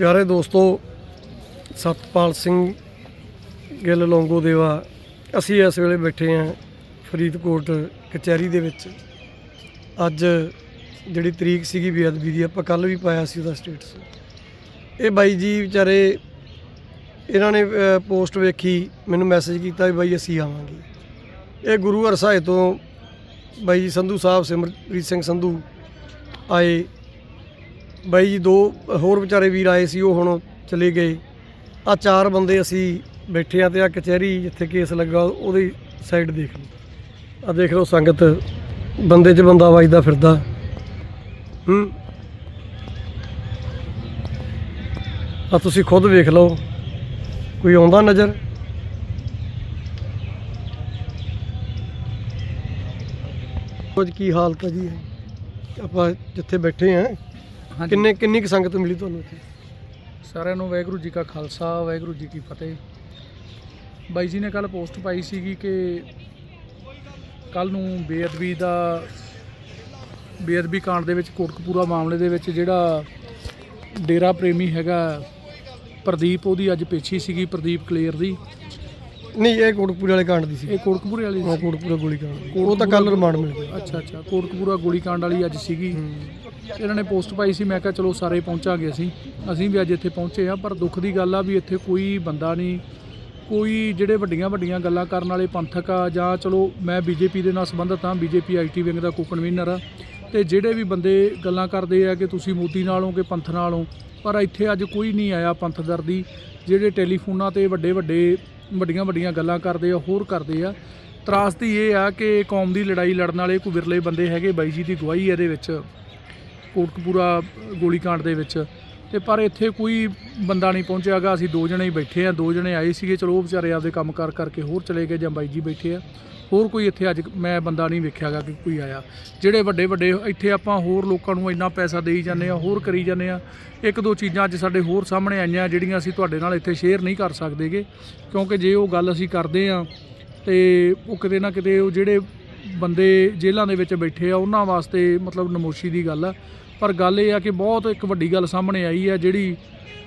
ਪਿਆਰੇ ਦੋਸਤੋ, ਸਤਪਾਲ ਸਿੰਘ ਗਿੱਲ ਲੌਂਗੋ ਦੇਵਾ ਅਸੀਂ ਇਸ ਵੇਲੇ ਬੈਠੇ ਹਾਂ ਫਰੀਦਕੋਟ ਕਚਹਿਰੀ ਦੇ ਵਿੱਚ। ਅੱਜ ਜਿਹੜੀ ਤਰੀਕ ਸੀਗੀ ਬੇਅਦਬੀ ਦੀ, ਆਪਾਂ ਕੱਲ ਵੀ ਪਾਇਆ ਸੀ ਉਹਦਾ ਸਟੇਟਸ ਇਹ ਬਾਈ ਜੀ ਵਿਚਾਰੇ, ਇਹਨਾਂ ਨੇ ਪੋਸਟ ਵੇਖੀ, ਮੈਨੂੰ ਮੈਸੇਜ ਕੀਤਾ ਵੀ ਬਾਈ ਅਸੀਂ ਆਵਾਂਗੇ। ਇਹ ਗੁਰੂ ਹਰਸਾਏ ਤੋਂ ਬਾਈ ਜੀ ਸੰਧੂ ਸਾਹਿਬ ਸਿਮਰਪ੍ਰੀਤ ਸਿੰਘ ਸੰਧੂ ਆਏ। ਬਾਈ ਜੀ, ਦੋ ਹੋਰ ਵਿਚਾਰੇ ਵੀਰ ਆਏ ਸੀ, ਉਹ ਹੁਣ ਚਲੇ ਗਏ। ਆ ਚਾਰ ਬੰਦੇ ਅਸੀਂ ਬੈਠੇ ਆ ਤੇ ਆ ਕਚਹਿਰੀ ਜਿੱਥੇ ਕੇਸ ਲੱਗਾ, ਉਹਦੀ ਸਾਈਡ ਦੇਖ ਲਓ। ਆ ਦੇਖ ਲਓ ਸੰਗਤ, ਬੰਦੇ 'ਚ ਬੰਦਾ ਵੱਜਦਾ ਫਿਰਦਾ। ਹੂੰ। ਆ ਤੁਸੀਂ ਖੁਦ ਵੇਖ ਲਓ, ਕੋਈ ਆਉਂਦਾ ਨਜ਼ਰ? ਕੁਝ ਕੀ ਹਾਲਤ ਹੈ ਜੀ? ਆਪਾਂ ਜਿੱਥੇ ਬੈਠੇ ਆ ਹਾਂਜੀ। ਕਿੰਨੇ ਕਿੰਨੀ ਕੁ ਸੰਗਤ ਮਿਲੀ ਤੁਹਾਨੂੰ ਇੱਥੇ? ਸਾਰਿਆਂ ਨੂੰ ਵਾਹਿਗੁਰੂ ਜੀ ਕਾ ਖਾਲਸਾ ਵਾਹਿਗੁਰੂ ਜੀ ਕੀ ਫਤਿਹ। ਬਾਈ ਜੀ ਨੇ ਕੱਲ ਪੋਸਟ ਪਾਈ ਸੀਗੀ ਕਿ ਕੱਲ ਨੂੰ ਬੇਅਦਬੀ ਦਾ ਬੇਅਦਬੀ ਕਾਂਡ ਦੇ ਵਿੱਚ ਕੋਟਕਪੂਰਾ ਮਾਮਲੇ ਦੇ ਵਿੱਚ ਜਿਹੜਾ ਡੇਰਾ ਪ੍ਰੇਮੀ ਹੈਗਾ ਪ੍ਰਦੀਪ ਉਹਦੀ ਅੱਜ ਪੇਛੀ ਸੀਗੀ ਪ੍ਰਦੀਪ ਕਲੇਰ ਦੀ। ਨਹੀਂ ਇਹ ਕੋਟਕਪੂਰੇ ਵਾਲੇ ਕਾਂਡ ਦੀ ਸੀ। ਇਹ ਕੋਟਕਪੂਰੇ ਵਾਲੀ ਉਹ ਕੋਟਕਪੂਰੇ ਗੋਲੀ ਕਾਂਡ ਉਹ ਤਾਂ ਕੱਲ ਰਿਮਾਂਡ ਮਿਲ ਗਿਆ। ਅੱਛਾ ਅੱਛਾ। ਕੋਟਕਪੂਰਾ ਗੋਲੀकांड ਵਾਲੀ ਅੱਜ ਸੀਗੀ। ਇਹਨਾਂ ਨੇ ਪੋਸਟ ਪਾਈ ਸੀ, ਮੈਂ ਕਿਹਾ ਚਲੋ ਸਾਰੇ ਪਹੁੰਚਾਂਗੇ ਅਸੀਂ ਅਸੀਂ ਵੀ ਅੱਜ ਇੱਥੇ ਪਹੁੰਚੇ ਆ ਪਰ ਦੁੱਖ ਦੀ ਗੱਲ ਆ ਵੀ ਇੱਥੇ ਕੋਈ ਬੰਦਾ ਨਹੀਂ। ਕੋਈ ਜਿਹੜੇ ਵੱਡੀਆਂ ਵੱਡੀਆਂ ਗੱਲਾਂ ਕਰਨ ਵਾਲੇ ਪੰਥਕ ਆ, ਜਾਂ ਚਲੋ ਮੈਂ ਬੀਜੇਪੀ ਦੇ ਨਾਲ ਸੰਬੰਧਿਤ ਹਾਂ, ਬੀਜੇਪੀ ਆਈਟੀ ਵਿੰਗ ਦਾ ਕੋ ਕਨਵੀਨਰ ਆ। ਤੇ ਜਿਹੜੇ ਵੀ ਬੰਦੇ ਗੱਲਾਂ ਕਰਦੇ ਆ ਕਿ ਤੁਸੀਂ ਮੋਦੀ ਨਾਲੋਂ ਕਿ ਪੰਥ ਨਾਲੋਂ ਪਰ ਇੱਥੇ ਅੱਜ ਕੋਈ ਨਹੀਂ ਆਇਆ ਪੰਥ ਦਰ ਦੀ। ਜਿਹੜੇ ਟੈਲੀਫੋਨਾਂ ਤੇ ਵੱਡੇ ਵੱਡੇ, ਵੱਡੀਆਂ ਵੱਡੀਆਂ ਗੱਲਾਂ ਕਰਦੇ ਆ, ਹੋਰ ਕਰਦੇ ਆ। ਤਰਾਸਦੀ ਇਹ ਆ ਕਿ ਕੌਮ ਦੀ ਲੜਾਈ ਲੜਨ ਵਾਲੇ ਕੋਈ ਵਿਰਲੇ ਬੰਦੇ ਹੈਗੇ, ਬਾਈ ਜੀ ਦੀ ਗਵਾਹੀ ਇਹਦੇ ਵਿੱਚ। ਕੋਟਕਪੂਰਾ ਗੋਲੀकांड ਦੇ ਵਿੱਚ। ਤੇ ਪਰ ਇੱਥੇ ਕੋਈ ਬੰਦਾ ਨਹੀਂ ਪਹੁੰਚਿਆਗਾ ਅਸੀਂ ਦੋ ਜਣੇ ਹੀ ਬੈਠੇ ਆ। ਦੋ ਜਣੇ ਆਏ ਸੀਗੇ। ਚਲੋ, ਉਹ ਵਿਚਾਰੇ ਆਪਦੇ ਕੰਮ ਕਾਰ ਕਰਕੇ ਹੋਰ ਚਲੇ ਗਏ ਜਾਂ ਬਾਈ ਜੀ ਬੈਠੇ ਆ। ਹੋਰ ਕੋਈ ਇੱਥੇ ਅੱਜ ਮੈਂ ਬੰਦਾ ਨਹੀਂ ਵੇਖਿਆਗਾ ਕਿ ਕੋਈ ਆਇਆ। ਜਿਹੜੇ ਵੱਡੇ ਵੱਡੇ ਇੱਥੇ ਆਪਾਂ ਹੋਰ ਲੋਕਾਂ ਨੂੰ ਇੰਨਾ ਪੈਸਾ ਦੇਈ ਜਾਂਦੇ ਆ, ਹੋਰ ਕਰੀ ਜਾਂਦੇ ਆ। ਇੱਕ ਦੋ ਚੀਜ਼ਾਂ ਅੱਜ ਸਾਡੇ ਹੋਰ ਸਾਹਮਣੇ ਆਈਆਂ, ਜਿਹੜੀਆਂ ਅਸੀਂ ਤੁਹਾਡੇ ਨਾਲ ਇੱਥੇ ਸ਼ੇਅਰ ਨਹੀਂ ਕਰ ਸਕਦੇਗੇ ਕਿਉਂਕਿ ਜੇ ਉਹ ਗੱਲ ਅਸੀਂ ਕਰਦੇ ਆ, ਤੇ ਉਹ ਕਿਤੇ ਨਾ ਕਿਤੇ ਉਹ ਜਿਹੜੇ ਬੰਦੇ ਜੇਲ੍ਹਾਂ ਦੇ ਵਿੱਚ ਬੈਠੇ ਆ, ਉਹਨਾਂ ਵਾਸਤੇ ਮਤਲਬ ਨਮੋਸ਼ੀ ਦੀ ਗੱਲ ਆ। ਪਰ ਗੱਲ ਇਹ ਆ ਕਿ ਬਹੁਤ ਇੱਕ ਵੱਡੀ ਗੱਲ ਸਾਹਮਣੇ ਆਈ ਹੈ, ਜਿਹੜੀ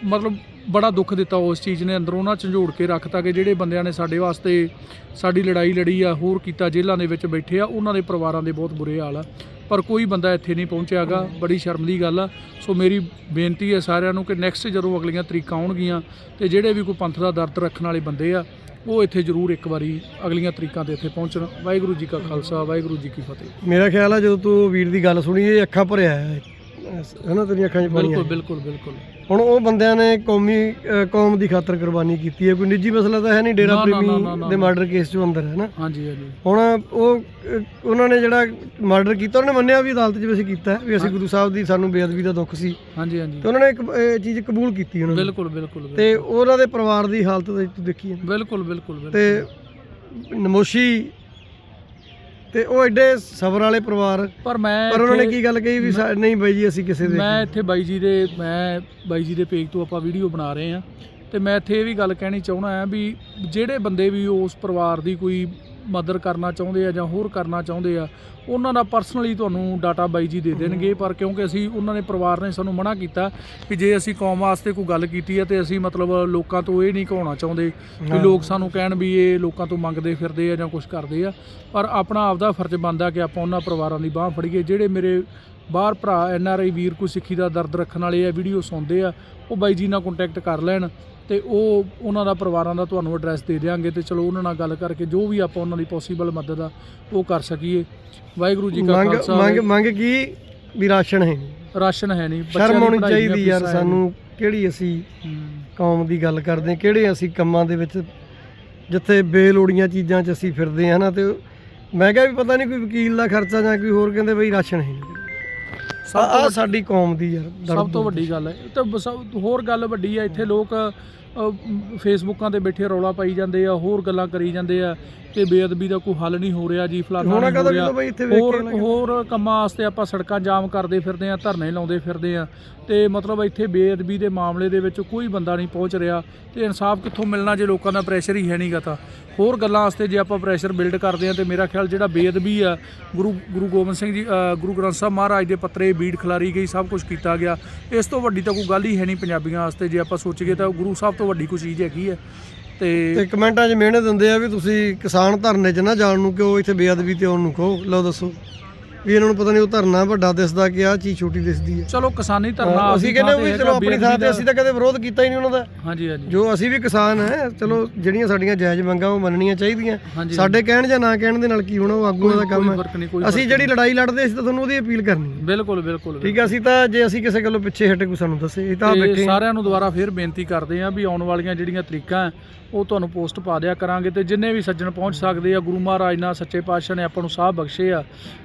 ਮਤਲਬ ਬੜਾ ਦੁੱਖ ਦਿੱਤਾ ਉਸ ਚੀਜ਼ ਨੇ, ਅੰਦਰੋਂ ਨਾ ਝੰਜੋੜ ਕੇ ਰੱਖਤਾ ਕਿ ਜਿਹੜੇ ਬੰਦਿਆਂ ਨੇ ਸਾਡੇ ਵਾਸਤੇ ਸਾਡੀ ਲੜਾਈ ਲੜੀ ਆ, ਹੋਰ ਕੀਤਾ, ਜੇਲ੍ਹਾਂ ਦੇ ਵਿੱਚ ਬੈਠੇ ਆ, ਉਹਨਾਂ ਦੇ ਪਰਿਵਾਰਾਂ ਦੇ ਬਹੁਤ ਬੁਰੇ ਹਾਲ ਆ। ਪਰ ਕੋਈ ਬੰਦਾ ਇੱਥੇ ਨਹੀਂ ਪਹੁੰਚਿਆਗਾ, ਬੜੀ ਸ਼ਰਮ ਦੀ ਗੱਲ ਆ। ਸੋ ਮੇਰੀ ਬੇਨਤੀ ਹੈ ਸਾਰਿਆਂ ਨੂੰ ਕਿ ਨੈਕਸਟ ਜਦੋਂ ਅਗਲੀਆਂ ਤਰੀਕਾਂ ਆਉਣਗੀਆਂ ਤੇ ਜਿਹੜੇ ਵੀ ਕੋਈ ਪੰਥ ਦਾ ਦਰਦ ਰੱਖਣ ਵਾਲੇ ਬੰਦੇ ਆ, ਉਹ ਇੱਥੇ ਜ਼ਰੂਰ ਇੱਕ ਵਾਰੀ ਅਗਲੀਆਂ ਤਰੀਕਾਂ ਤੇ ਇੱਥੇ ਪਹੁੰਚਣ। ਵਾਹਿਗੁਰੂ ਜੀ ਕਾ ਖਾਲਸਾ, ਵਾਹਿਗੁਰੂ ਜੀ ਕੀ ਫਤਿਹ। ਮੇਰਾ ਖਿਆਲ ਆ ਜਦੋਂ ਤੂੰ ਵੀਰ ਦੀ ਗੱਲ ਸੁਣੀ, ਇਹ ਅੱਖਾਂ ਭਰਿਆ ਹੈ। ਹਨਾ ਤੇਰੀਆਂ ਅੱਖਾਂ 'ਚ ਪਾਣੀ ਬਿਲਕੁਲ। ਬਿਲਕੁਲ ਬਿਲਕੁਲ। ਹੁਣ ਉਹ ਬੰਦਿਆਂ ਨੇ ਕੌਮੀ ਕੌਮ ਦੀ ਖਾਤਰ ਕੁਰਬਾਨੀ ਕੀਤੀ ਹੈ। ਕੋਈ ਨਿੱਜੀ ਮਸਲਾ ਤਾਂ ਹੈ ਨਹੀਂ ਡੇਰਾ ਨਾ, ਨਾ, ਨਾ, ਨਾ, ਪ੍ਰੇਮੀ ਨਾ, ਦੇ। ਮਰਡਰ ਕੇਸ 'ਚ ਅੰਦਰ ਹੈ ਨਾ। ਹਾਂਜੀ ਹਾਂਜੀ। ਹੁਣ ਉਹ ਉਹਨਾਂ ਨੇ ਜਿਹੜਾ ਮਰਡਰ ਕੀਤਾ ਉਹਨੇ ਮੰਨਿਆ ਵੀ ਅਦਾਲਤ 'ਚ ਵੀ ਅਸੀਂ ਕੀਤਾ ਹੈ, ਵੀ ਅਸੀਂ ਗੁਰੂ ਸਾਹਿਬ ਦੀ ਸਾਨੂੰ ਬੇਅਦਬੀ ਦਾ ਦੁੱਖ ਸੀ। ਹਾਂਜੀ ਹਾਂਜੀ। ਤੇ ਉਹਨਾਂ ਨੇ ਇੱਕ ਇਹ ਚੀਜ਼ ਕਬੂਲ ਕੀਤੀ ਉਹਨਾਂ ਨੇ ਬਿਲਕੁਲ ਬਿਲਕੁਲ ਬਿਲਕੁਲ। ਤੇ ਉਹਨਾਂ ਦੇ ਪਰਿਵਾਰ ਦੀ ਹਾਲਤ ਤੂੰ ਦੇਖੀ ਹੈ ਬਿਲਕੁਲ ਬਿਲਕੁਲ ਬਿਲਕੁਲ। ਤੇ ਨਮੋਸ਼ੀ ਤੇ ਉਹ ਐਡੇ ਸਬਰ ਵਾਲੇ ਪਰਿਵਾਰ। ਪਰ ਮੈਂ ਪਰ ਉਹਨਾਂ ਨੇ ਕੀ ਗੱਲ ਕਹੀ ਵੀ ਸਾ- ਨਹੀਂ ਬਾਈ ਜੀ ਅਸੀਂ ਕਿਸੇ ਦੇ ਮੈਂ ਇੱਥੇ ਬਾਈ ਜੀ ਦੇ ਮੈਂ ਬਾਈ ਜੀ ਦੇ ਪੇਜ ਤੋਂ ਆਪਾਂ ਵੀਡੀਓ ਬਣਾ ਰਹੇ ਆ ਤੇ ਮੈਂ ਇੱਥੇ ਇਹ ਵੀ ਗੱਲ ਕਹਿਣੀ ਚਾਹੁੰਦਾ ਆ ਵੀ ਜਿਹੜੇ ਬੰਦੇ ਵੀ ਉਸ ਪਰਿਵਾਰ ਦੀ ਕੋਈ ਮਦਦ ਕਰਨਾ ਚਾਹੁੰਦੇ ਆ ਜਾਂ ਹੋਰ ਕਰਨਾ ਚਾਹੁੰਦੇ ਆ ਉਹਨਾਂ ਦਾ ਪਰਸਨਲੀ ਤੁਹਾਨੂੰ ਡਾਟਾ ਬਾਈ ਜੀ ਦੇ ਦੇਣਗੇ ਪਰ ਕਿਉਂਕਿ ਅਸੀਂ ਉਹਨਾਂ ਦੇ ਪਰਿਵਾਰ ਨੇ ਸਾਨੂੰ ਮਨਾ ਕੀਤਾ ਕਿ ਜੇ ਅਸੀਂ ਕੌਮ ਵਾਸਤੇ ਕੋਈ ਗੱਲ ਕੀਤੀ ਹੈ ਤੇ ਅਸੀਂ ਮਤਲਬ ਲੋਕਾਂ ਤੋਂ ਇਹ ਨਹੀਂ ਕਹਾਉਣਾ ਚਾਹੁੰਦੇ ਹਾਂ। ਲੋਕ ਸਾਨੂੰ ਕਹਿਣ ਵੀ ਇਹ ਲੋਕਾਂ ਤੋਂ ਮੰਗਦੇ ਫਿਰਦੇ ਆ ਜਾਂ ਕੁਝ ਕਰਦੇ ਆ ਪਰ ਆਪਣਾ ਆਪਦਾ ਫਰਜ਼ ਬਣਦਾ ਕਿ ਆਪਾਂ ਉਹਨਾਂ ਪਰਿਵਾਰਾਂ ਦੀ ਬਾਹ ਫੜੀਏ ਜਿਹੜੇ ਮੇਰੇ ਬਾਹਰ ਭਰਾ ਐਨ ਆਰ ਆਈ ਵੀਰ ਕੋਈ ਸਿੱਖੀ ਦਾ ਦਰਦ ਰੱਖਣ ਵਾਲੇ ਆ ਵੀਡੀਓ ਸੁਣਦੇ ਆ ਉਹ ਬਾਈ ਜੀ ਨਾਲ ਕੰਟੈਕਟ ਕਰ ਲੈਣ ਤੇ ਉਹ ਉਹਨਾਂ ਦਾ ਪਰਿਵਾਰਾਂ ਦਾ ਤੁਹਾਨੂੰ ਐਡਰੈਸ ਦੇ ਦਿਆਂਗੇ ਤੇ ਚਲੋ ਉਹਨਾਂ ਨਾਲ ਗੱਲ ਕਰਕੇ ਜੋ ਵੀ ਆਪਾਂ ਉਹਨਾਂ ਦੀ ਪੋਸੀਬਲ ਮਦਦ ਆ ਉਹ ਕਰ ਸਕੀਏ। ਵਾਹਿਗੁਰੂ ਜੀ ਕਾ ਖਾਲਸਾ ਮੰਗ ਮੰਗ ਕੀ ਵੀ ਰਾਸ਼ਨ ਹੈ ਰਾਸ਼ਨ ਹੈ ਨਹੀਂ ਸ਼ਰਮ ਆਉਣੀ ਚਾਹੀਦੀ ਯਾਰ ਸਾਨੂੰ ਕਿਹੜੀ ਅਸੀਂ। ਕੌਮ ਦੀ ਗੱਲ ਕਰਦੇ ਕਿਹੜੇ ਅਸੀਂ ਕੰਮਾਂ ਦੇ ਵਿੱਚ ਜਿੱਥੇ ਬੇਲੋੜੀਆਂ ਚੀਜ਼ਾਂ 'ਚ ਅਸੀਂ ਫਿਰਦੇ ਹਾਂ ਨਾ ਤੇ ਮੈਂ ਕਿਹਾ ਵੀ ਪਤਾ ਨਹੀਂ ਕੋਈ ਵਕੀਲ ਦਾ ਖਰਚਾ ਜਾਂ ਕੋਈ ਹੋਰ ਕਹਿੰਦੇ ਬਈ ਰਾਸ਼ਨ ਹੈ ਨਹੀਂ। ਆ ਸਾਡੀ ਕੌਮ ਦੀ ਯਾਰ ਸਭ ਤੋਂ ਵੱਡੀ ਗੱਲ ਹੈ। ਤੇ ਹੋਰ ਗੱਲ ਵੱਡੀ ਹੈ ਇੱਥੇ ਲੋਕ ਅਹ, ਫੇਸਬੁੱਕਾਂ ਤੇ ਬੈਠੇ ਰੌਲਾ ਪਾਈ ਜਾਂਦੇ ਆ ਹੋਰ ਗੱਲਾਂ ਕਰੀ ਜਾਂਦੇ ਆ ਕਿ ਬੇਅਦਬੀ ਦਾ ਕੋਈ ਹੱਲ ਨਹੀਂ ਹੋ ਰਿਹਾ ਜੀ ਫਲਾਣਾ ਹੋਣਾ ਨਹੀਂ ਕਹਦਾ ਹੋ ਰਿਹਾ। ਜਦੋਂ ਬਾਈ ਇੱਥੇ ਵੇਖ ਹੋਰ ਕੇ ਨਾ ਹੋਰ ਕੰਮਾਂ ਵਾਸਤੇ ਆਪਾਂ ਸੜਕਾਂ ਜਾਮ ਕਰਦੇ ਫਿਰਦੇ ਆ ਧਰਨੇ ਲਾਉਂਦੇ ਫਿਰਦੇ ਆ। ਤੇ ਮਤਲਬ ਇੱਥੇ ਬੇਅਦਬੀ ਦੇ ਮਾਮਲੇ ਦੇ ਵਿੱਚ ਕੋਈ ਬੰਦਾ ਨਹੀਂ ਪਹੁੰਚ ਰਿਹਾ ਤੇ ਇਨਸਾਫ ਕਿੱਥੋਂ ਮਿਲਣਾ ਜੇ ਲੋਕਾਂ ਦਾ ਪ੍ਰੈਸ਼ਰ ਹੀ ਹੈ ਨਹੀਂਗਾ ਤਾਂ। ਹੋਰ ਗੱਲਾਂ ਵਾਸਤੇ ਜੇ ਆਪਾਂ ਪ੍ਰੈਸ਼ਰ ਬਿਲਡ ਕਰਦੇ ਆ ਤੇ ਮੇਰਾ ਖਿਆਲ ਜਿਹੜਾ ਬੇਅਦਬੀ ਆ, ਗੁਰੂ ਗੁਰੂ ਗੋਬਿੰਦ ਸਿੰਘ ਜੀ ਗੁਰੂ ਗ੍ਰੰਥ ਸਾਹਿਬ ਮਹਾਰਾਜ ਦੇ ਪੱਤਰੇ ਬੀੜ ਖਿਲਾਰੀ ਗਈ, ਸਭ ਕੁਝ ਕੀਤਾ ਗਿਆ। ਇਸ ਤੋਂ ਵੱਡੀ ਤਾਂ ਕੋਈ ਗੱਲ ਹੀ ਹੈ ਨਹੀਂ ਪੰਜਾਬੀਆਂ ਵਾਸਤੇ, ਜੇ ਆਪਾਂ ਸੋਚੀਏ ਤਾਂ ਗੁਰੂ ਸਾਹਿਬ ਤੋਂ ਵੱਡੀ ਕੋਈ ਚੀਜ਼ ਹੈਗੀ ਹੈ। ਤੇ ਤੇ ਕਮੈਂਟਾਂ 'ਚ ਮਿਹਨਤ ਦਿੰਦੇ ਆ ਵੀ ਤੁਸੀਂ ਕਿਸਾਨ ਧਰਨੇ 'ਚ ਨਾ ਜਾਣ ਨੂੰ ਕਿਉਂ, ਇੱਥੇ ਬੇਅਦਬੀ ਤੇ ਆਉਣ ਨੂੰ ਕਹੋ। ਲਓ ਦੱਸੋ। ਵੀ ਇਹਨਾਂ ਨੂੰ ਪਤਾ ਨਹੀਂ ਉਹ ਧਰਨਾ ਵੱਡਾ ਦਿਸਦਾ ਕਿ ਆਹ ਚੀਜ਼ ਛੋਟੀ ਦਿਸਦੀ ਹੈ। ਚਲੋ ਕਿਸਾਨੀ ਧਰਨਾ ਅਸੀਂ ਕਹਿੰਦੇ ਵੀ ਚਲੋ ਆਪਣੀ ਥਾਂ ਤੇ ਅਸੀਂ ਤਾਂ ਕਦੇ ਵਿਰੋਧ ਕੀਤਾ ਹੀ ਨਹੀਂ ਉਹਨਾਂ ਦਾ। ਹਾਂਜੀ ਹਾਂਜੀ। ਜੋ ਅਸੀਂ ਵੀ ਕਿਸਾਨ ਹੈ ਚਲੋ ਜਿਹੜੀਆਂ ਸਾਡੀਆਂ ਜਾਇਜ਼ ਮੰਗਾਂ ਉਹ ਮੰਨਣੀਆਂ ਚਾਹੀਦੀਆਂ। ਸਾਡੇ ਕਹਿਣ ਜਾਂ ਨਾ ਕਹਿਣ ਦੇ ਨਾਲ ਕੀ ਹੋਣਾ ਉਹ ਆਗੂਆਂ ਦਾ ਕੰਮ ਹੈ। ਅਸੀਂ ਜਿਹੜੀ ਲੜਾਈ ਲੜਦੇ ਅਸੀਂ ਤਾਂ ਤੁਹਾਨੂੰ ਉਹਦੀ ਅਪੀਲ ਕਰਨੀ ਹੈ। ਬਿਲਕੁਲ ਬਿਲਕੁਲ। ਠੀਕ ਹੈ ਅਸੀਂ ਤਾਂ ਜੇ ਅਸੀਂ ਕਿਸੇ ਗੱਲੋਂ ਪਿੱਛੇ ਹਟੇ ਕੋਈ ਸਾਨੂੰ ਦੱਸੇ। ਇਹ ਤਾਂ ਬੈਠੇ। ਸਾਰਿਆਂ ਨੂੰ ਦੁਬਾਰਾ ਫੇਰ ਬੇਨਤੀ ਕਰਦੇ ਆਂ ਵੀ ਆਉਣ ਵਾਲੀਆਂ ਜਿਹੜੀਆਂ ਤਰੀਕਾਂ ਉਹ ਤੁਹਾਨੂੰ ਪੋਸਟ ਪਾ ਦਿਆ ਕਰਾਂਗੇ ਤੇ ਜਿੰਨੇ ਵੀ ਸੱਜਣ ਪਹੁੰਚ ਸਕਦੇ ਆ ਗੁਰੂ ਮਹਾਰਾਜ ਨਾਲ ਸੱਚੇ ਪਾਤਸ਼ਾਹ ਨੇ ਆਪਾਂ ਨੂੰ ਸਾਹ ਬਖਸ਼ੇ ਆ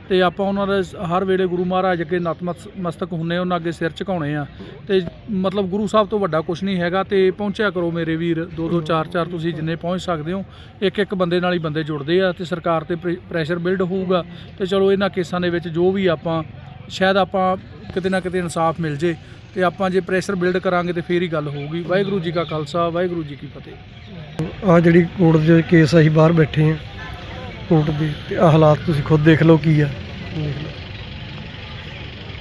ਤੇ ਆਪਾਂ ਉਹਨਾਂ ਦੇ ਹਰ ਵੇਲੇ ਗੁਰੂ ਮਹਾਰਾਜ ਅੱਗੇ ਨਤਮਸ- ਮਸਤਕ ਹੁੰਨੇ ਉਹਨਾਂ ਅੱਗੇ ਸਿਰ ਝੁਕਾਉਣੇ ਆ। ਤੇ ਮਤਲਬ ਗੁਰੂ ਸਾਹਿਬ ਤੋਂ ਵੱਡਾ ਕੁਝ ਨਹੀਂ ਹੈਗਾ ਤੇ ਪਹੁੰਚਿਆ ਕਰੋ ਮੇਰੇ ਵੀਰ, ਦੋ ਦੋ ਚਾਰ ਚਾਰ ਤੁਸੀਂ ਜਿੰਨੇ ਪਹੁੰਚ ਸਕਦੇ ਹੋ। ਇੱਕ ਇੱਕ ਬੰਦੇ ਨਾਲ ਹੀ ਬੰਦੇ ਜੁੜਦੇ ਆ ਤੇ ਸਰਕਾਰ ਤੇ ਪ੍ਰੇ- ਪ੍ਰੈਸ਼ਰ ਬਿਲਡ ਹੋਊਗਾ। ਤੇ ਚਲੋ ਇਹਨਾਂ ਕੇਸਾਂ ਦੇ ਵਿੱਚ ਜੋ ਵੀ ਆਪਾਂ, ਸ਼ਾਇਦ ਆਪਾਂ ਕਿਤੇ ਨਾ ਕਿਤੇ ਇਨਸਾਫ ਮਿਲ ਜੇ ਤੇ ਆਪਾਂ ਜੇ ਪ੍ਰੈਸ਼ਰ ਬਿਲਡ ਕਰਾਂਗੇ ਤੇ ਫੇਰ ਹੀ ਗੱਲ ਹੋਊਗੀ। ਵਾਹਿਗੁਰੂ ਜੀ ਕਾ ਖਾਲਸਾ, ਵਾਹਿਗੁਰੂ ਜੀ ਕੀ ਫਤਿਹ। ਆਹ ਜਿਹੜੀ ਕੋਰਟ ਦੇ ਕੇਸ ਅਸੀਂ ਬਾਹਰ ਬੈਠੇ ਆ, ਕੋਰਟ ਦੇ ਤੇ ਆਹ ਹਾਲਾਤ ਤੁਸੀਂ ਖੁਦ ਦੇਖ ਲਓ ਕੀ ਆ। ਦੇਖ ਲਓ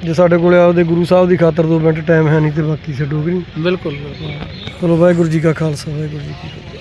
ਜੇ ਸਾਡੇ ਕੋਲੇ ਆਪਦੇ ਗੁਰੂ ਸਾਹਿਬ ਦੀ ਖਾਤਰ ਦੋ ਮਿੰਟ ਟਾਈਮ ਹੈ ਨਹੀਂ ਤੇ ਬਾਕੀ ਛੱਡੋਗੇ ਨਹੀਂ? ਬਿਲਕੁਲ। ਚਲੋ ਵਾਹਿਗੁਰੂ ਜੀ ਕਾ ਖਾਲਸਾ ਵਾਹਿਗੁਰੂ ਜੀ ਕੀ ਫਤਿਹ।